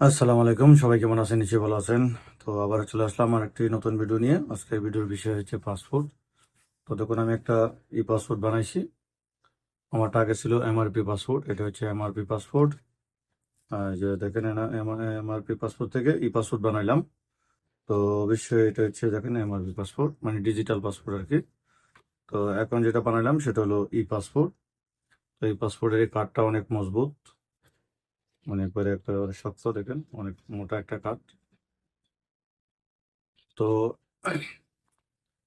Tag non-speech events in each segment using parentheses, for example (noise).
আসসালামু আলাইকুম, সবাই কেমন আছেন? নিশ্চয়ই ভালো আছেন। তো আবার চলে আসলাম আমার একটি নতুন ভিডিও নিয়ে। আজকের ভিডিওর বিষয় হচ্ছে পাসপোর্ট। তো দেখুন আমি একটা ই পাসপোর্ট বানাইছি। আমার টাকা ছিল এমআরপি পাসপোর্ট। এটা হচ্ছে এমআরপি পাসপোর্ট। যে দেখেন এমআরপি পাসপোর্ট থেকে ই পাসপোর্ট বানাইলাম। তো অবশ্যই এটা হচ্ছে দেখেন এমআরপি পাসপোর্ট মানে ডিজিটাল পাসপোর্ট আর কি। তো এখন যেটা বানাইলাম সেটা হলো ই পাসপোর্ট। তো এই পাসপোর্টের এই কার্ডটা অনেক মজবুত। অনেক করে একটা শক্ত দেখেন, অনেক মোটা একটা কাঠ। তো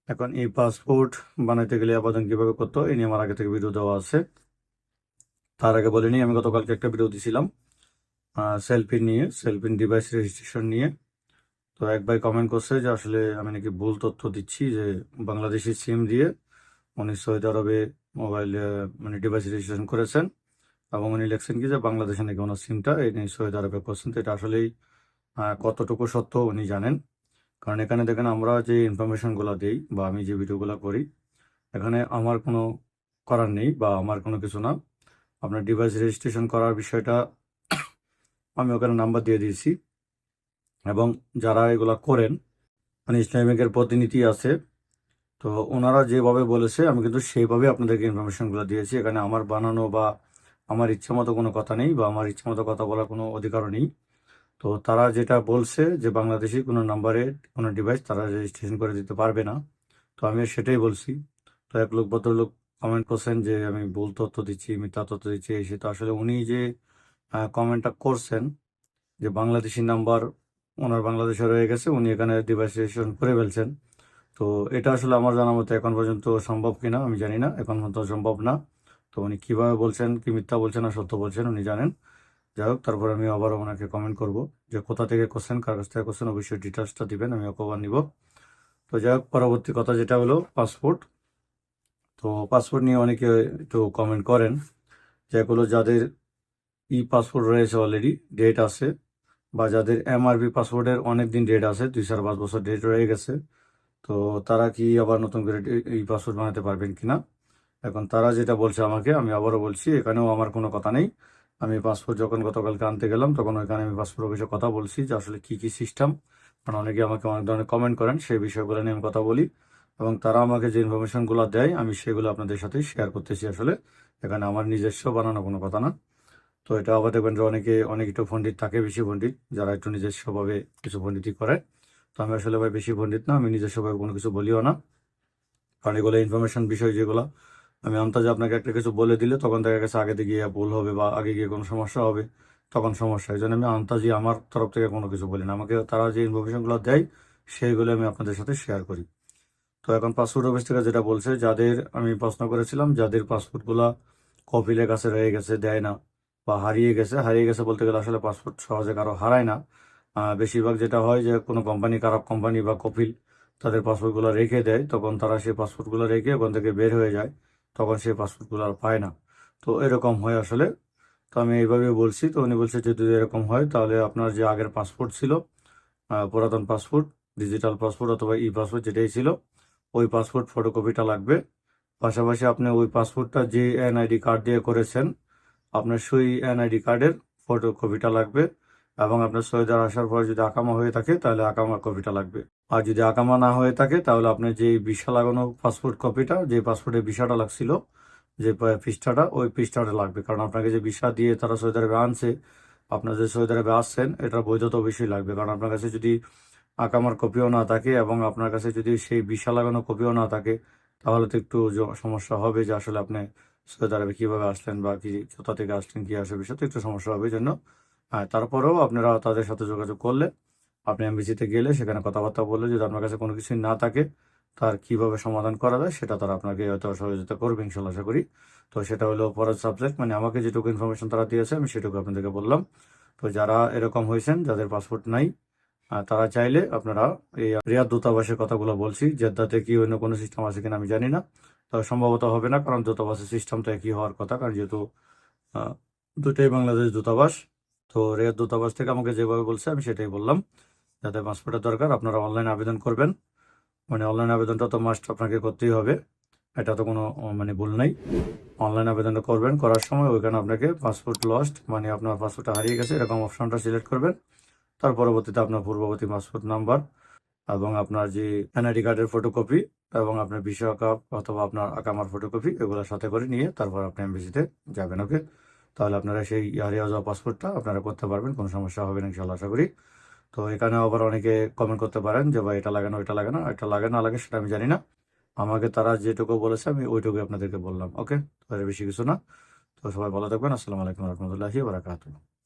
এখন এই পাসপোর্ট বানাইতে গেলে আবেদন কীভাবে করতে এই নিয়ে আমার আগে থেকে ভিডিও দেওয়া আছে। তার আগে বলিনি আমি গতকালকে একটা ভিডিও দিছিলাম সেলফি নিয়ে সেলফিন ডিভাইস রেজিস্ট্রেশন নিয়ে। তো এক ভাই কমেন্ট করছে যে আসলে আমি নাকি ভুল তথ্য দিচ্ছি যে বাংলাদেশি সিম দিয়ে উনি সৌদি আরবে মোবাইল মানে ডিভাইস রেজিস্ট্রেশন করেছেন। এবং উনি লিখছেন কি যে বাংলাদেশে নাকি ওনার সিমটা? এই নিয়ে সৌদি আরবে করছেন তো এটা আসলেই কতটুকু সত্য উনি জানেন? কারণ এখানে দেখেন আমরা যে ইনফরমেশনগুলো দিই বা আমি যে ভিডিওগুলো করি, এখানে আমার কোনো করার নেই বা আমার কোনো কিছু না। আপনার ডিভাইস রেজিস্ট্রেশন করার বিষয়টা (coughs) আমি ওখানে নাম্বার দিয়ে দিয়েছি। এবং যারা এগুলা করেন মানে ইসলামিকের প্রতিনিধি আছে, তো ওনারা যেভাবে বলেছে, আমি কিন্তু সেইভাবে আপনাদেরকে ইনফরমেশনগুলো দিয়েছি। এখানে আমার বানানো বা আমার ইচ্ছা মতো কোনো কথা নেই বা আমার ইচ্ছা মতো কথা বলার কোনো অধিকারও নেই। তো তারা যেটা বলছে যে বাংলাদেশি কোনো নাম্বারে কোনো ডিভাইস তারা রেজিস্ট্রেশন করে দিতে পারবে না, তো আমি সেটাই বলছি। তো এক লোক ভদ্রলোক কমেন্ট করছেন যে আমি ভুল তথ্য দিচ্ছি, মিথ্যা তথ্য দিচ্ছি, এই সে তো আসলে উনি যে কমেন্টটা করছেন যে বাংলাদেশি নাম্বার ওনার বাংলাদেশে রয়ে গেছে, উনি এখানে ডিভাইস রেজিস্ট্রেশন করে ফেলছেন। তো এটা আসলে আমার জানা মতো এখন পর্যন্ত সম্ভব কিনা আমি জানি না, এখন পর্যন্ত সম্ভব না। তো উনি কীভাবে বলছেন, কি মিথ্যা বলছেন না সত্য বলছেন উনি জানেন। যাই হোক, তারপর আমি আবার ওনাকে কমেন্ট করব যে কোথা থেকে কোশ্চেন কার কাছ থেকে কোশ্চেন অবশ্যই ডিটেলসটা দিবেন, আমি কভার নিব। তো যাই হোক, পরবর্তী কথা যেটা হলো পাসপোর্ট তো পাসপোর্ট নিয়ে অনেকে একটু কমেন্ট করেন যেগুলো যাদের ই পাসপোর্ট রয়েছে অলরেডি ডেট আছে, বা যাদের এম এমআরপি পাসপোর্টের অনেক দিন ডেট আছে, দুই চার পাঁচ বছর ডেট রয়ে গেছে, তো তারা কি আবার নতুন করে ই পাসপোর্ট বানাতে পারবেন কিনা? এখন তারা যেটা বলছে আমাকে, আমি আবারও বলছি, এখানেও আমার কোনো কথা নেই। আমি পাসপোর্ট যখন গতকালকে আনতে গেলাম, তখন ওইখানে আমি পাসপোর্ট অফিসে কথা বলছি যে আসলে কী কী সিস্টেম কারণ অনেকে আমাকে অনেক ধরনের কমেন্ট করেন, সেই বিষয়গুলো নিয়ে আমি কথা বলি। এবং তারা আমাকে যে ইনফরমেশনগুলো দেয়, আমি সেগুলো আপনাদের সাথে শেয়ার করতেছি আসলে। এখানে আমার নিজস্ব বানানো কোনো কথা না। তো এটা আবার দেখবেন যে অনেকে, অনেক একটু পণ্ডিত থাকে, বেশি পণ্ডিত। যারা একটু নিজস্বভাবে কিছু পণ্ডিতই করে তো আমি আসলে ভাই বেশি পণ্ডিত না, আমি নিজস্বভাবে কোনো কিছু বলিও না। কারণ এগুলো ইনফরমেশন বিষয় যেগুলো আমি আন্তাজে আপনাকে একটা কিছু বলে দিলে তখন দেখা গেছে আগে গিয়ে ভুল হবে বা আগে গিয়ে কোনো সমস্যা হবে, তখন সমস্যা এই জন্য আমি আন্তাজি আমার তরফ থেকে কোনো কিছু বলি না। আমাকে তারা যে ইনফরমেশনগুলো দেয়, সেইগুলো আমি আপনাদের সাথে শেয়ার করি। তো এখন পাসপোর্ট অফিস থেকে যেটা বলছে, যাদের আমি প্রশ্ন করেছিলাম, যাদের পাসপোর্টগুলো কপিলের কাছে রয়ে গেছে, দেয় না বা হারিয়ে গেছে হারিয়ে গেছে বলতে গেলে আসলে পাসপোর্ট সহজে কারও হারায় না। বেশিরভাগ যেটা হয় যে কোনো কোম্পানি খারাপ কোম্পানি বা কপিল তাদের পাসপোর্টগুলো রেখে দেয়, তখন তারা সেই পাসপোর্টগুলো রেখে ওখান থেকে বের হয়ে যায়। তখন সেই পাসপোর্টগুলো আর পায় না। তো এরকম হয় আসলে। তো আমি এইভাবে বলছি। তো উনি বলছে যদি এরকম হয়, তাহলে আপনার যে আগের পাসপোর্ট ছিল পুরাতন পাসপোর্ট ডিজিটাল পাসপোর্ট অথবা ই পাসপোর্ট যেটাই ছিল, ওই পাসপোর্ট ফটোকপিটা লাগবে। পাশাপাশি আপনি ওই পাসপোর্টটা যে এনআইডি কার্ড দিয়ে করেছেন, আপনার সেই এনআইডি কার্ডের ফটোকপিটা লাগবে। এবং আপনার সৈয়দ আসার পর যদি আকামা হয়ে থাকে, তাহলে আকামা কপিটা লাগবে। আর যদি আকামা না হয়ে থাকে, তাহলে আপনার যে ভিসা লাগানো পাসপোর্ট কপিটা যে পাসপোর্টে ভিসাটা লাগছিল, যে পৃষ্ঠাটা, ওই পৃষ্ঠাটা লাগবে। কারণ আপনাকে যে ভিসা দিয়ে তারা সৌদি আরবে আনছে, আপনার যে সৌদি আসছেন, এটার বৈধতা অবশ্যই লাগবে। কারণ আপনার কাছে যদি আকামার কপিও না থাকে এবং আপনার কাছে যদি সেই ভিসা লাগানো কপিও না থাকে, তাহলে তো একটু সমস্যা হবে যে আসলে আপনি সৌদি কীভাবে আসলেন বা কি, কোথা থেকে আসলেন, কী আসে বিষয়, তো একটু সমস্যা হবে। জন্য হ্যাঁ তারপরেও আপনারা তাদের সাথে যোগাযোগ করলে, আপনি এমবিসিতে গেলে সেখানে কথাবার্তা বললে, যদি আপনার কাছে কোনো কিছুই না থাকে, তার কীভাবে সমাধান করা যায় সেটা তারা আপনাকে হয়তো সহযোগিতা করবে ইনশাল্লাহ আশা করি। তো সেটা হলো পরের সাবজেক্ট মানে আমাকে যেটুকু ইনফরমেশন তারা দিয়েছে, আমি সেটুকু আপনাদেরকে বললাম। তো যারা এরকম হয়েছেন, যাদের পাসপোর্ট নাই তারা চাইলে আপনারা এই রিয়াদ দূতাবাসের কথাগুলো বলছি, জেদ্দাতে কি অন্য কোনো সিস্টেম আছে কিনা আমি জানি না। তবে সম্ভবত হবে না, কারণ দূতাবাসের সিস্টেমটা একই হওয়ার কথা, কারণ যেহেতু দুটোই বাংলাদেশ দূতাবাস তো রিয়াদ দূতাবাস থেকে আমাকে যেভাবে বলছে, আমি সেটাই বললাম। যাদের পাসপোর্টের দরকার, আপনারা অনলাইন আবেদন করবেন। মানে অনলাইন আবেদনটা তো মাস্ট আপনাকে করতেই হবে। এটা তো কোনো মানে ভুল নাই। অনলাইন আবেদনটা করবেন, করার সময় ওইখানে আপনাকে পাসপোর্ট লস্ট মানে আপনার পাসপোর্টটা হারিয়ে গেছে, এরকম অপশনটা সিলেক্ট করবেন। তার পরবর্তীতে আপনার পূর্ববর্তী পাসপোর্ট নাম্বার এবং আপনার যে এনআইডি কার্ডের ফটোকপি এবং আপনার বিশ্বকাপ অথবা আপনার আকামার ফটোকপি এগুলো সাথে করে নিয়ে তারপর আপনি এমবিসিতে যাবেন ওকে তাহলে আপনারা সেই যাওয়া পাসপোর্টটা আপনারা করতে পারবেন, কোনো সমস্যা হবে না ইনশাল্লাহ আশা করি। তো এখানে আবার অনেকে কমেন্ট করতে পারেন যে, ভাই, এটা লাগে না ওইটা লাগে না এটা লাগে না লাগে, সেটা আমি জানি না। আমাকে তারা যেটুকু বলেছে, আমি ওইটুকুই আপনাদেরকে বললাম, ওকে? তো এর বেশি কিছু না। তো সবাই ভালো থাকবেন, আসসালামু আলাইকুম রহমতুল্লাহি বারাকাতুহ।